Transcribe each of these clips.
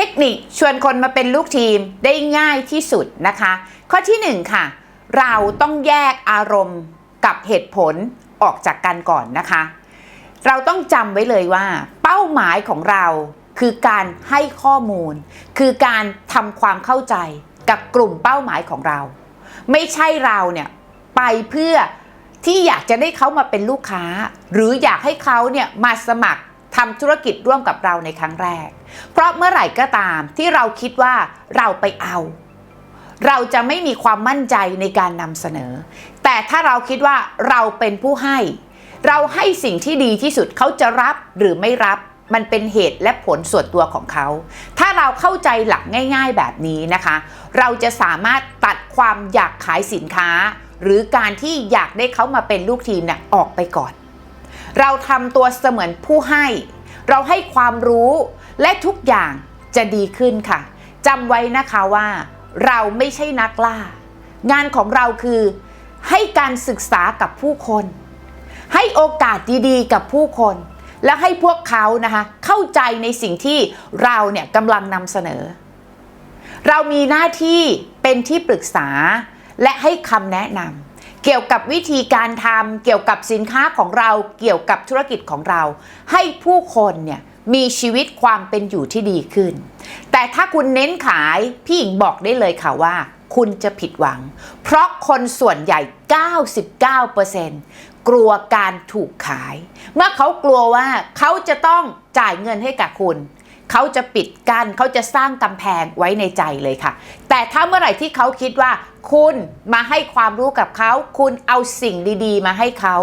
ทคนิคชวนคนมาเป็นลูกทีมได้ง่ายที่สุดนะคะ ข้อที่หนึ่งค่ะ เราต้องแยกอารมณ์กับเหตุผลออกจากกันก่อนนะคะ เราต้องจำไว้เลยว่า เป้าหมายของเราคือการให้ข้อมูล คือการทำความเข้าใจกับกลุ่มเป้าหมายของเรา ไม่ใช่เราเนี่ยไปเพื่อที่อยากจะได้เขามาเป็นลูกค้า หรืออยากให้เขาเนี่ยมาสมัคร ทำธุรกิจร่วมกับเราในครั้งแรก เพราะเมื่อไหร่ก็ตามที่เราคิดว่าเราไปเอา เราจะไม่มีความมั่นใจในการนำเสนอ แต่ถ้าเราคิดว่าเราเป็นผู้ให้ เราให้สิ่งที่ดีที่สุดเขาจะรับหรือไม่รับมันเป็นเหตุและผลส่วนตัวของเขา ถ้าเราเข้าใจหลักง่าย ๆ แบบนี้นะคะ เราจะสามารถตัดความอยากขายสินค้า หรือการที่อยากได้เขามาเป็นลูกทีมเนี่ยออกไปก่อน เราทำตัวเสมือนผู้ให้ เราให้ความรู้และทุกอย่างจะดีขึ้นค่ะจำไว้นะคะว่า เราไม่ใช่นักล่า งานของเราคือ ให้การศึกษากับผู้คน ให้โอกาสดีๆ กับผู้คน และให้พวกเขานะคะเข้าใจในสิ่งที่เราเนี่ยกำลังนำเสนอ เรามีหน้าที่เป็นที่ปรึกษาและให้คำแนะนำ เกี่ยวกับวิธีการทำเกี่ยวกับสินค้าของเราเกี่ยวกับธุรกิจของเรา ให้ผู้คนเนี่ยมีชีวิตความเป็นอยู่ที่ดีขึ้น แต่ถ้าคุณเน้นขายพี่หญิงบอกได้เลยค่ะว่า คุณจะผิดหวัง เพราะคนส่วนใหญ่ 99%กลัวการถูกขาย เมื่อเขากลัวว่าเขาจะต้องจ่ายเงินให้กับคุณ เขาจะปิดกัน้นเขาจะสร้างกำแพงไว้ในใจเลยค่ะ แต่ถ้าเมื่อไหร่ที่เขาคิดว่าคุณมาให้ความรู้กับเขา คุณเอาสิ่งดีๆ มาให้เขา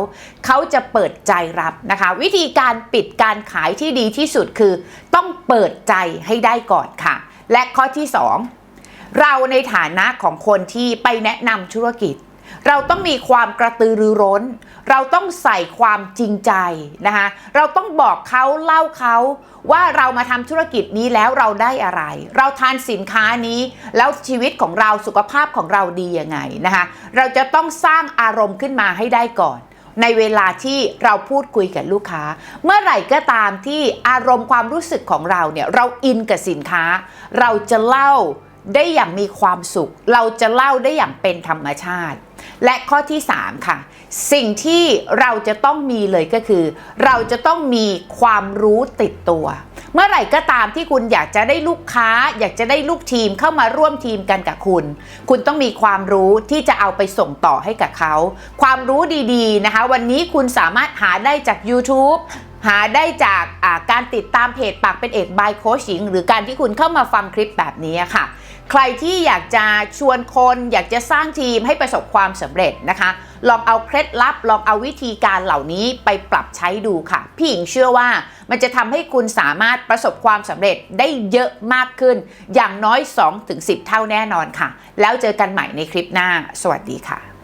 เขาจะเปิดใจรับนะคะ วิธีการปิดการขายที่ดีที่สุดคือ ต้องเปิดใจให้ได้ก่อนค่ะ และข้อที่ 2 เราในฐานะของคนที่ไปแนะนำธุรกิจ เราต้องมีความกระตือรือร้น เราต้องใส่ความจริงใจนะคะเราต้องบอกเขาเล่าเขาว่าเรามาทำธุรกิจนี้แล้วเราได้อะไร เราทานสินค้านี้ แล้วชีวิตของเราสุขภาพของเราดียังไงนะคะเราจะต้องสร้างอารมณ์ขึ้นมาให้ได้ก่อนในเวลาที่เราพูดคุยกับลูกค้า เมื่อไหร่ก็ตามที่อารมณ์ความรู้สึกของเราเนี่ยเราอินกับสินค้า เราจะเล่าได้อย่างมีความสุข เราจะเล่าได้อย่างเป็นธรรมชาติ และข้อที่ 3 ค่ะ สิ่งที่เราจะต้องมีเลยก็คือ เราจะต้องมีความรู้ติดตัว เมื่อไหร่ก็ตามที่คุณอยากจะได้ลูกค้า อยากจะได้ลูกทีมเข้ามาร่วมทีมกันกับคุณ คุณต้องมีความรู้ที่จะเอาไปส่งต่อให้กับเขา ความรู้ดีๆนะคะ วันนี้คุณสามารถหาได้จาก YouTube หาได้จากาการติดตามเพจปากเป็นเอกบายโคชหญิง หรือการที่คุณเข้ามาฟังคลิปแบบนี้ค่ะ ใครที่อยากจะชวนคนอยากจะสร้างทีมให้ประสบความสำเร็จนะคะ ลองเอาเคล็ดลับ ลองเอาวิธีการเหล่านี้ไปปรับใช้ดูค่ะ พี่หญิงเชื่อว่ามันจะทำให้คุณสามารถประสบความสำเร็จได้เยอะมากขึ้น อย่างน้อย 2-10 เท่าแน่นอนค่ะ แล้วเจอกันใหม่ในคลิปหน้า สวัสดีค่ะ